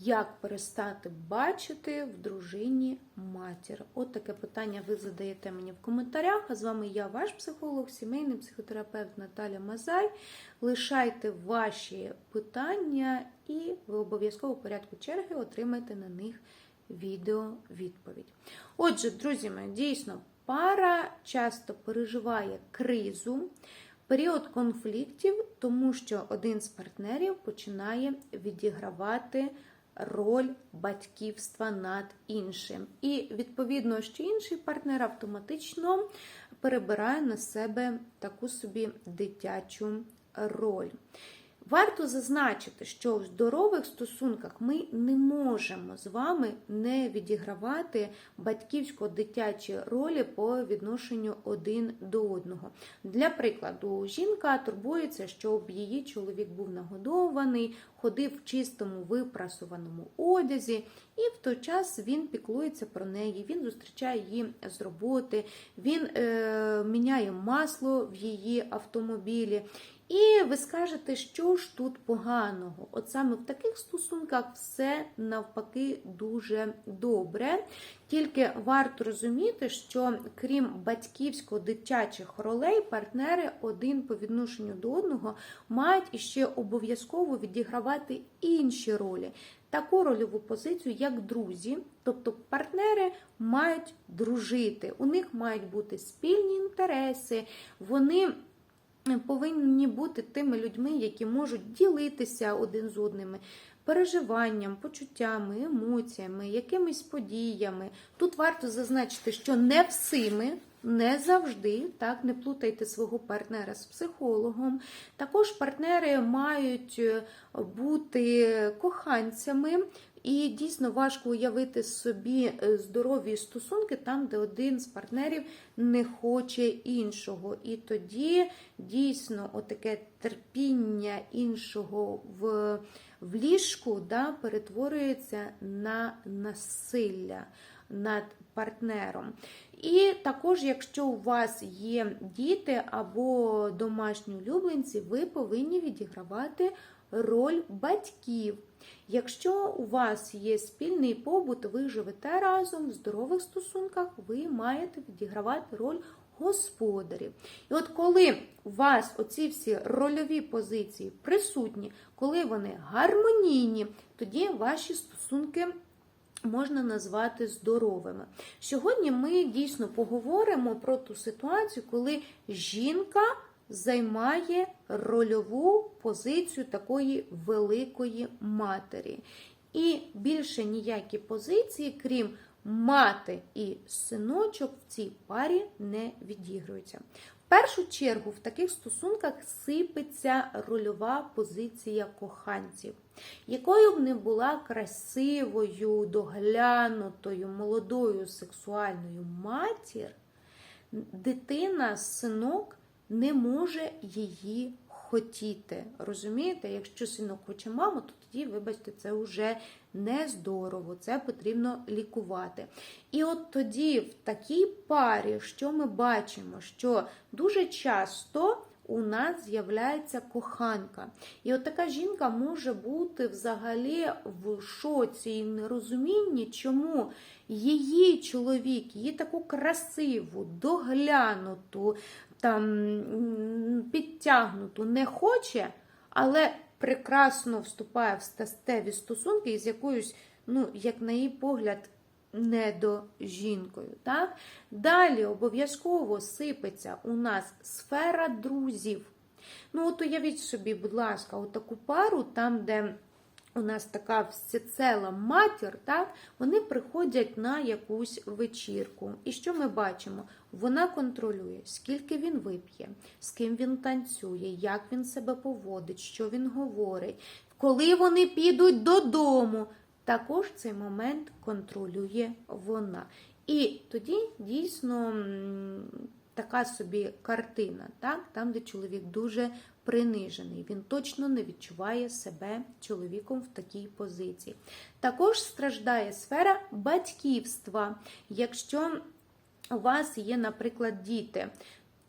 Як перестати бачити в дружині матір? От таке питання ви задаєте мені в коментарях. А з вами я, ваш психолог, сімейний психотерапевт Наталя Мазай. Лишайте ваші питання, і ви обов'язково в порядку черги отримаєте на них відео відповідь. Отже, друзі мої, дійсно, пара часто переживає кризу. Період конфліктів, тому що один з партнерів починає відігравати роль батьківства над іншим. І відповідно, що інший партнер автоматично перебирає на себе таку собі дитячу роль. Варто зазначити, що в здорових стосунках ми не можемо з вами не відігравати батьківсько-дитячі ролі по відношенню один до одного. Для прикладу, жінка турбується, щоб її чоловік був нагодований, ходив в чистому випрасуваному одязі, і в той час він піклується про неї, він зустрічає її з роботи, він е, міняє масло в її автомобілі. І ви скажете, що ж тут поганого? От саме в таких стосунках все навпаки дуже добре. Тільки варто розуміти, що крім батьківсько-дитячих ролей, партнери один по відношенню до одного мають іще обов'язково відігравати інші ролі. Таку рольову позицію, як друзі, тобто партнери мають дружити, у них мають бути спільні інтереси, вони повинні бути тими людьми, які можуть ділитися один з одними. Переживанням, почуттями, емоціями, якимись подіями. Тут варто зазначити, що не всіми, не завжди, так, не плутайте свого партнера з психологом. Також партнери мають бути коханцями, і дійсно важко уявити собі здорові стосунки там, де один з партнерів не хоче іншого. І тоді дійсно отаке терпіння іншого в в ліжку да, перетворюється на насилля над партнером. І також, якщо у вас є діти або домашні улюбленці, ви повинні відігравати роль батьків. Якщо у вас є спільний побут, ви живете разом в здорових стосунках, ви маєте відігравати роль господарів. І от коли у вас оці всі рольові позиції присутні, коли вони гармонійні, тоді ваші стосунки. Можна назвати здоровими. Сьогодні ми дійсно поговоримо про ту ситуацію, коли жінка займає рольову позицію такої великої матері. І більше ніякі позиції, крім мати і синочок, в цій парі не відігруються. В першу чергу в таких стосунках сипеться рольова позиція коханців, якою б не була красивою, доглянутою, молодою сексуальною матір, дитина, синок не може її хотіти. Розумієте, якщо синок хоче маму, то тоді, вибачте, це вже не здорово, це потрібно лікувати. І от тоді, в такій парі, що ми бачимо, що дуже часто. У нас з'являється коханка. І от така жінка може бути взагалі в шоці і нерозумінні, чому її чоловік, її таку красиву, доглянуту, там підтягнуту не хоче, але прекрасно вступає в статеві стосунки із якоюсь, ну, як на її погляд, недожінкою. Так? Далі обов'язково сипеться у нас сфера друзів. Ну, от уявіть собі, будь ласка, отаку пару, там, де у нас така всецела матір, так, вони приходять на якусь вечірку. І що ми бачимо? Вона контролює, скільки він вип'є, з ким він танцює, як він себе поводить, що він говорить, коли вони підуть додому. Також цей момент контролює вона. І тоді дійсно така собі картина, так? там, де чоловік дуже принижений. Він точно не відчуває себе чоловіком в такій позиції. Також страждає сфера батьківства. Якщо у вас є, наприклад, діти,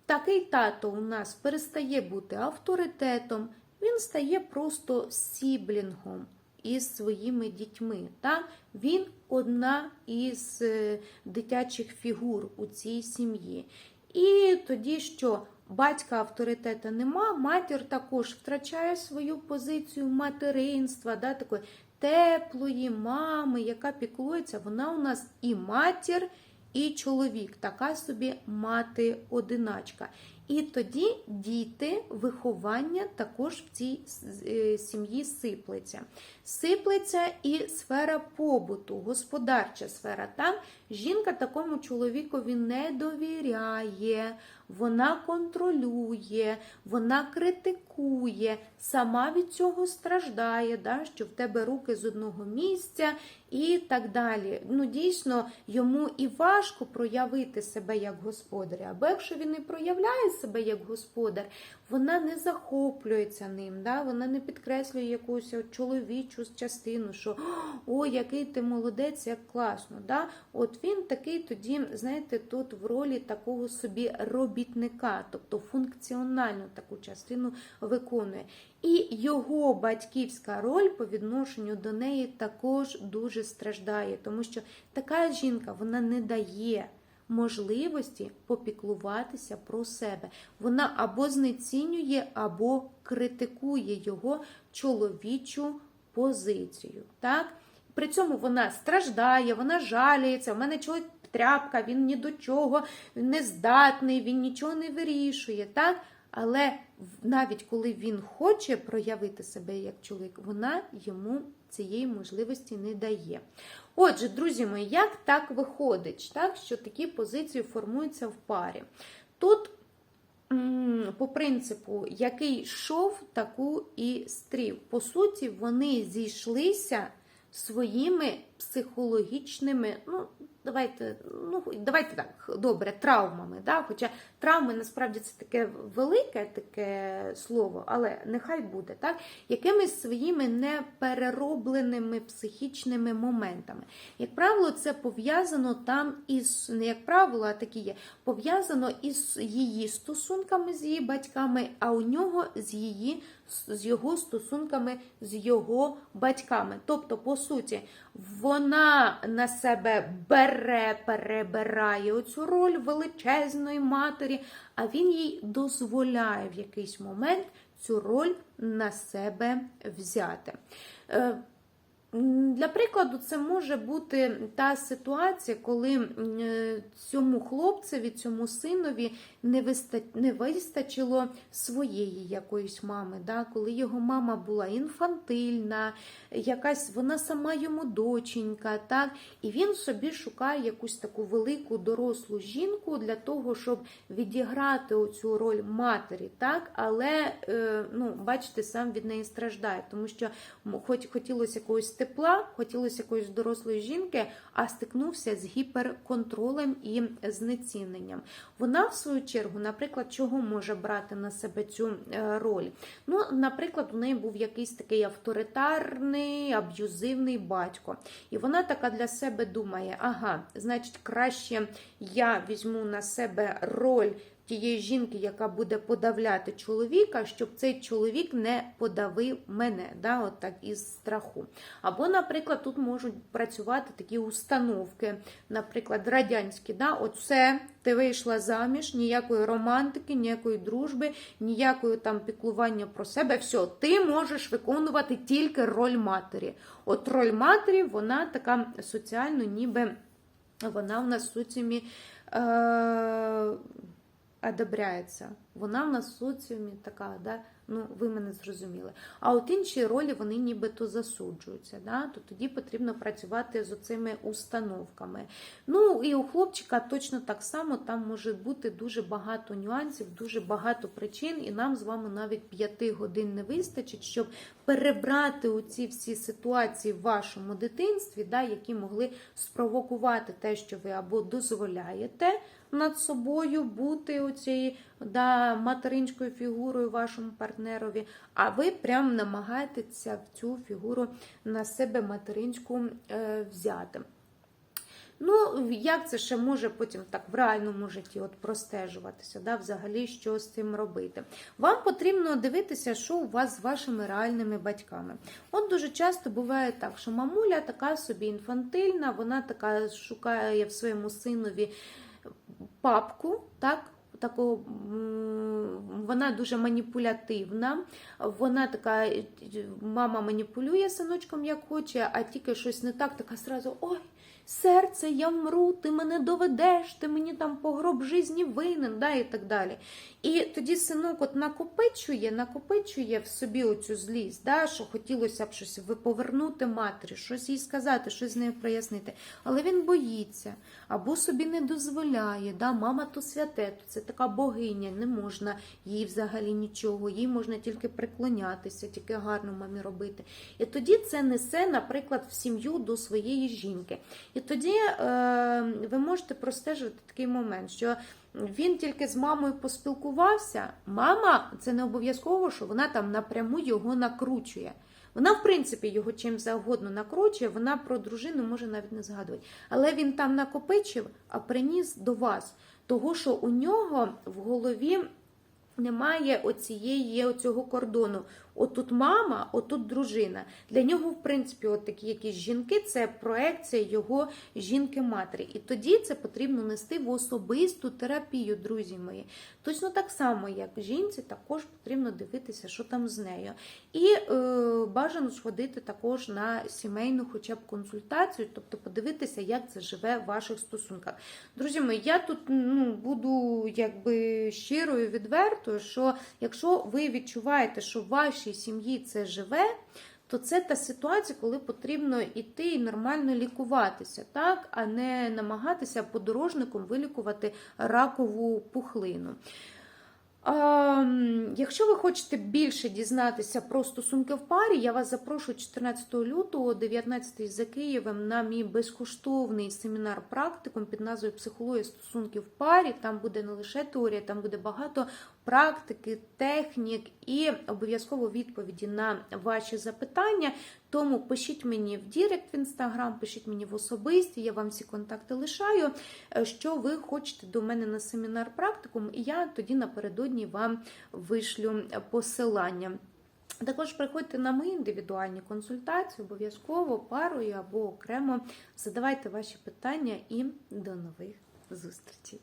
такий тато у нас перестає бути авторитетом, він стає просто сіблінгом. із своїми дітьми. Так? Він одна із е, дитячих фігур у цій сім'ї. І тоді що? Батька авторитета нема, матір також втрачає свою позицію материнства, да, такої теплої мами, яка піклується. Вона у нас і матір, і чоловік, така собі мати-одиначка. І тоді діти, виховання також в цій е, сім'ї сиплеться. Сиплеться і сфера побуту, господарча сфера. Там жінка такому чоловікові не довіряє, вона контролює, вона критикує, сама від цього страждає, да, що в тебе руки з одного місця і так далі. Ну, дійсно, йому і важко проявити себе як господаря. Або якщо він і проявляє себе як господар, вона не захоплюється ним, да? вона не підкреслює якусь от чоловічу частину, що о, який ти молодець, як класно. Да? От він такий тоді, знаєте, тут в ролі такого собі робітника, тобто функціональну таку частину виконує. І його батьківська роль по відношенню до неї також дуже страждає, тому що така жінка вона не дає можливості попіклуватися про себе. Вона або знецінює, або критикує його чоловічу позицію. Так? При цьому вона страждає, вона жаліється. У мене чоловік тряпка, він ні до чого, не здатний, він нічого не вирішує. так? Але навіть коли він хоче проявити себе як чоловік, вона йому цієї можливості не дає. Отже, друзі мої, як так виходить, так, що такі позиції формуються в парі? Тут, по принципу, який йшов, таку і стрів. По суті, вони зійшлися своїми психологічними, ну, давайте ну, давайте так, добре, травмами. Да? Хоча травми насправді це таке велике таке слово, але нехай буде, так? якимись своїми непереробленими психічними моментами. Як правило, це пов'язано там із, не як правило, а такі є, пов'язано із її стосунками з її батьками, а у нього з її з його стосунками з його батьками. Тобто, по суті, вона на себе бере, перебирає оцю роль величезної матері, а він їй дозволяє в якийсь момент цю роль на себе взяти. Для прикладу, це може бути та ситуація, коли е, цьому хлопцеві, цьому синові не вистачило своєї якоїсь мами, да? коли його мама була інфантильна, якась вона сама йому доченька, так? і він собі шукає якусь таку велику дорослу жінку для того, щоб відіграти оцю роль матері, так? але, е, ну, бачите, сам від неї страждає, тому що хоч хотілося якогось тепла, хотілося якоїсь дорослої жінки, а стикнувся з гіперконтролем і знеціненням. Вона, в свою чергу, наприклад, чого може брати на себе цю е, роль? Ну, Наприклад, у неї був якийсь такий авторитарний, аб'юзивний батько. І вона така для себе думає: ага, значить, краще я візьму на себе роль тієї жінки, яка буде подавляти чоловіка, щоб цей чоловік не подавив мене, да, от так, із страху. Або, наприклад, тут можуть працювати такі установки, наприклад, радянські. Да, Оце ти вийшла заміж, ніякої романтики, ніякої дружби, ніякої там піклування про себе. Все, ти можеш виконувати тільки роль матері. От роль матері, вона така соціально, ніби вона в нас соціумі. Е одобряється. Вона в нас в соціумі така, да? ну ви мене зрозуміли. А от інші ролі вони нібито засуджуються. Да? То тоді потрібно працювати з оцими установками. Ну і у хлопчика точно так само там може бути дуже багато нюансів, дуже багато причин, і нам з вами навіть п'яти годин не вистачить, щоб перебрати оці всі ситуації в вашому дитинстві, да, які могли спровокувати те, що ви або дозволяєте над собою бути оцією да, материнською фігурою вашому партнерові, а ви прям намагаєтеся цю фігуру на себе материнську е, взяти. Ну, як це ще може потім так в реальному житті от простежуватися, да, взагалі, що з цим робити? Вам потрібно дивитися, що у вас з вашими реальними батьками. От дуже часто буває так, що мамуля така собі інфантильна, вона така шукає в своєму синові папку, так? Такого, вона дуже маніпулятивна, вона така, мама маніпулює синочком як хоче, а тільки щось не так, така сразу ой. Серце, я вмру, ти мене доведеш, ти мені там по гроб житті винен, да, і так далі. І тоді синок от накопичує, накопичує в собі оцю злість, да, що хотілося б щось повернути матері, щось їй сказати, щось з нею прояснити. Але він боїться або собі не дозволяє. Да, мама то святе, то це така богиня, не можна їй взагалі нічого, їй можна тільки приклонятися, тільки гарно мамі робити. І тоді це несе, наприклад, в сім'ю до своєї жінки. І тоді е, ви можете простежувати такий момент, що він тільки з мамою поспілкувався. Мама, це не обов'язково, що вона там напряму його накручує. Вона, в принципі, його чим завгодно накручує, вона про дружину може навіть не згадувати. Але він там накопичив, а приніс до вас. Того, що у нього в голові немає оцієї оцього кордону. Отут мама, отут дружина. Для нього, в принципі, от такі якісь жінки це проекція його жінки-матері. І тоді це потрібно нести в особисту терапію, друзі мої. Точно так само, як жінці, також потрібно дивитися, що там з нею. І е, бажано сходити також на сімейну, хоча б консультацію, тобто подивитися, як це живе в ваших стосунках. Друзі мої, я тут ну, буду якби щирою, відвертою, що якщо ви відчуваєте, що в вашій сім'ї це живе, то це та ситуація, коли потрібно йти і нормально лікуватися, так, а не намагатися подорожником вилікувати ракову пухлину. А, якщо ви хочете більше дізнатися про стосунки в парі, я вас запрошую 14 лютого, 19 за Києвом на мій безкоштовний семінар практикум під назвою Психологія стосунків в парі. Там буде не лише теорія, там буде багато практики, технік і обов'язково відповіді на ваші запитання. Тому пишіть мені в Дірект в інстаграм, пишіть мені в особисті, я вам всі контакти лишаю. е, Що ви хочете до мене на семінар практикум, і я тоді напередодні вам вишлю посилання. Також приходьте на мої індивідуальні консультації, обов'язково парою або окремо. Задавайте ваші питання і до нових зустрічей.